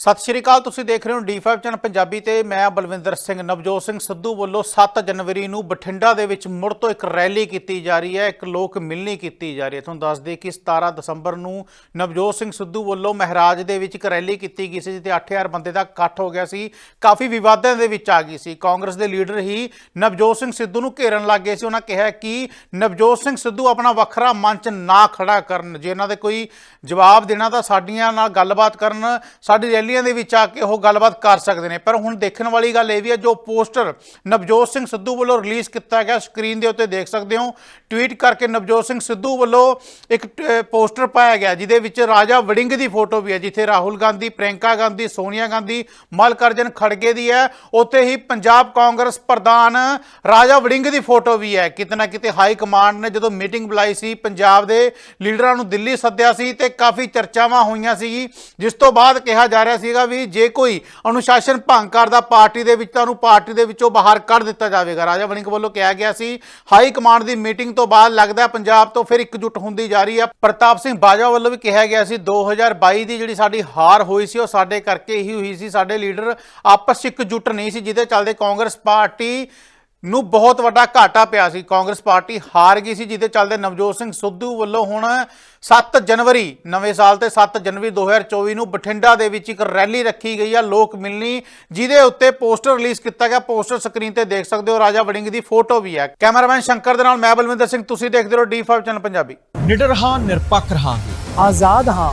ਸਤਿ ਸ਼੍ਰੀ ਅਕਾਲ, ਤੁਸੀਂ ਦੇਖ ਰਹੇ ਹੋ D5 ਚੈਨਲ ਪੰਜਾਬੀ ਤੇ ਮੈਂ ਬਲਵਿੰਦਰ ਸਿੰਘ, ਨਵਜੋਤ ਸਿੰਘ ਸਿੱਧੂ ਵੱਲੋਂ 7 ਜਨਵਰੀ ਨੂੰ ਬਠਿੰਡਾ ਦੇ ਵਿੱਚ ਮੁੜ ਤੋਂ ਇੱਕ ਰੈਲੀ ਕੀਤੀ ਜਾ ਰਹੀ ਹੈ, ਇੱਕ ਲੋਕ ਮਿਲਣੀ ਕੀਤੀ ਜਾ ਰਹੀ ਹੈ। ਤੁਹਾਨੂੰ ਦੱਸ ਦਈਏ ਕਿ 17 ਦਸੰਬਰ ਨੂੰ ਨਵਜੋਤ ਸਿੰਘ ਸਿੱਧੂ ਵੱਲੋਂ ਮਹਾਰਾਜ ਦੇ ਵਿੱਚ ਇੱਕ ਰੈਲੀ ਕੀਤੀ ਗਈ ਸੀ, ਜਿੱਥੇ 8000 ਬੰਦੇ ਦਾ ਇਕੱਠ ਹੋ ਗਿਆ ਸੀ, ਕਾਫੀ ਵਿਵਾਦਾਂ ਦੇ ਵਿੱਚ ਆ ਗਈ ਸੀ। ਕਾਂਗਰਸ ਦੇ ਲੀਡਰ ਹੀ ਨਵਜੋਤ ਸਿੰਘ ਸਿੱਧੂ ਨੂੰ ਘੇਰਨ ਲੱਗ ਗਏ ਸੀ। ਉਹਨਾਂ ਕਿਹਾ ਕਿ ਨਵਜੋਤ ਸਿੰਘ ਸਿੱਧੂ ਆਪਣਾ ਵੱਖਰਾ ਮੰਚ ਨਾ ਖੜਾ ਕਰਨ, ਜੇ ਇਹਨਾਂ ਦੇ ਕੋਈ ਜਵਾਬ ਦੇਣਾ ਤਾਂ ਸਾਡੀਆਂ ਨਾਲ ਗੱਲਬਾਤ ਕਰਨ, ਸਾਡੀ ਰੈਲੀ ਰੈਲੀਆਂ ਦੇ ਵਿੱਚ ਆ ਕੇ ਉਹ ਗੱਲਬਾਤ ਕਰ ਸਕਦੇ ਨੇ। ਪਰ ਹੁਣ ਦੇਖਣ ਵਾਲੀ ਗੱਲ ਇਹ ਵੀ ਹੈ, ਜੋ ਪੋਸਟਰ ਨਵਜੋਤ ਸਿੰਘ ਸਿੱਧੂ ਵੱਲੋਂ ਰਿਲੀਜ਼ ਕੀਤਾ ਗਿਆ, ਸਕਰੀਨ ਦੇ ਉੱਤੇ ਦੇਖ ਸਕਦੇ ਹੋ। ਟਵੀਟ ਕਰਕੇ ਨਵਜੋਤ ਸਿੰਘ ਸਿੱਧੂ ਵੱਲੋਂ ਇੱਕ ਪੋਸਟਰ ਪਾਇਆ ਗਿਆ, ਜਿਹਦੇ ਵਿੱਚ ਰਾਜਾ ਵੜਿੰਗ ਦੀ ਫੋਟੋ ਵੀ ਹੈ, ਜਿੱਥੇ ਰਾਹੁਲ ਗਾਂਧੀ, ਪ੍ਰਿਯੰਕਾ ਗਾਂਧੀ, ਸੋਨੀਆ ਗਾਂਧੀ, ਮਲਕਰਜਨ ਖੜਗੇ ਦੀ ਹੈ। ਉੱਥੇ ਹੀ ਪੰਜਾਬ ਕਾਂਗਰਸ ਪ੍ਰਧਾਨ ਰਾਜਾ ਵੜਿੰਗ ਦੀ ਫੋਟੋ ਵੀ ਹੈ। ਕਿਤੇ ਨਾ ਕਿਤੇ ਹਾਈ ਕਮਾਂਡ ਨੇ ਜਦੋਂ ਮੀਟਿੰਗ ਬੁਲਾਈ ਸੀ, ਪੰਜਾਬ ਦੇ ਲੀਡਰਾਂ ਨੂੰ ਦਿੱਲੀ ਸੱਦਿਆ ਸੀ ਤੇ ਕਾਫੀ ਚਰਚਾਵਾਂ ਹੋਈਆਂ ਸੀ, ਜਿਸ ਤੋਂ ਬਾਅਦ ਕਿਹਾ ਜਾ ਰਿਹਾ ਸੀਗਾ ਵੀ ਜੇ ਕੋਈ ਅਨੁਸ਼ਾਸਨ ਭੰਗ ਕਰਦਾ ਪਾਰਟੀ ਦੇ ਵਿੱਚ, ਤਾਂ ਉਹਨੂੰ ਪਾਰਟੀ ਦੇ ਵਿੱਚੋਂ ਬਾਹਰ ਕੱਢ ਦਿੱਤਾ ਜਾਵੇਗਾ। ਰਾਜਾ ਵੜਿੰਗ ਵੱਲੋਂ ਕਿਹਾ ਗਿਆ ਸੀ, ਹਾਈ ਕਮਾਂਡ ਦੀ ਮੀਟਿੰਗ ਤੋਂ ਬਾਅਦ ਲੱਗਦਾ ਪੰਜਾਬ ਤੋਂ ਫਿਰ ਇਕਜੁੱਟ ਹੁੰਦੀ ਜਾ ਰਹੀ ਹੈ। ਪ੍ਰਤਾਪ ਸਿੰਘ ਬਾਜਵਾ ਵੱਲੋਂ ਵੀ ਕਿਹਾ ਗਿਆ ਸੀ 2022 ਦੀ ਜਿਹੜੀ ਸਾਡੀ ਹਾਰ ਹੋਈ ਸੀ, ਉਹ ਸਾਡੇ ਕਰਕੇ ਹੀ ਹੋਈ ਸੀ, ਸਾਡੇ ਲੀਡਰ ਆਪਸ 'ਚ ਇਕਜੁੱਟ ਨਹੀਂ ਸੀ, ਜਿਹਦੇ ਚੱਲਦੇ ਕਾਂਗਰਸ ਪਾਰਟੀ ਨੂੰ ਬਹੁਤ ਵੱਡਾ ਘਾਟਾ ਪਿਆ ਸੀ। ਕਾਂਗਰਸ ਪਾਰਟੀ ਹਾਰ ਗਈ ਸੀ, ਜਿਹਦੇ ਚੱਲਦੇ ਨਵਜੋਤ ਸਿੰਘ ਸਿੱਧੂ ਵੱਲੋਂ ਹੁਣ 7 ਜਨਵਰੀ, ਨਵੇਂ ਸਾਲ ਤੇ 7 ਜਨਵਰੀ 2024 ਨੂੰ ਬਠਿੰਡਾ ਦੇ ਵਿੱਚ ਇੱਕ ਰੈਲੀ ਰੱਖੀ ਗਈ ਆ, ਲੋਕ ਮਿਲਣੀ, ਜਿਹਦੇ ਉੱਤੇ ਪੋਸਟਰ ਰਿਲੀਜ਼ ਕੀਤਾ ਗਿਆ। ਪੋਸਟਰ ਸਕਰੀਨ ਤੇ ਦੇਖ ਸਕਦੇ ਹੋ, ਰਾਜਾ ਵੜਿੰਗ ਦੀ ਫੋਟੋ ਵੀ ਹੈ। ਕੈਮਰਾਮੈਨ ਸ਼ੰਕਰ ਦੇ ਨਾਲ ਮੈਂ ਬਲਵਿੰਦਰ ਸਿੰਘ, ਤੁਸੀਂ ਦੇਖਦੇ ਰਹੋ D5 ਚੈਨਲ ਪੰਜਾਬੀ। ਨਿਡਰ ਹਾਂ, ਨਿਰਪੱਖ ਹਾਂ ਆਜ਼ਾਦ ਹਾਂ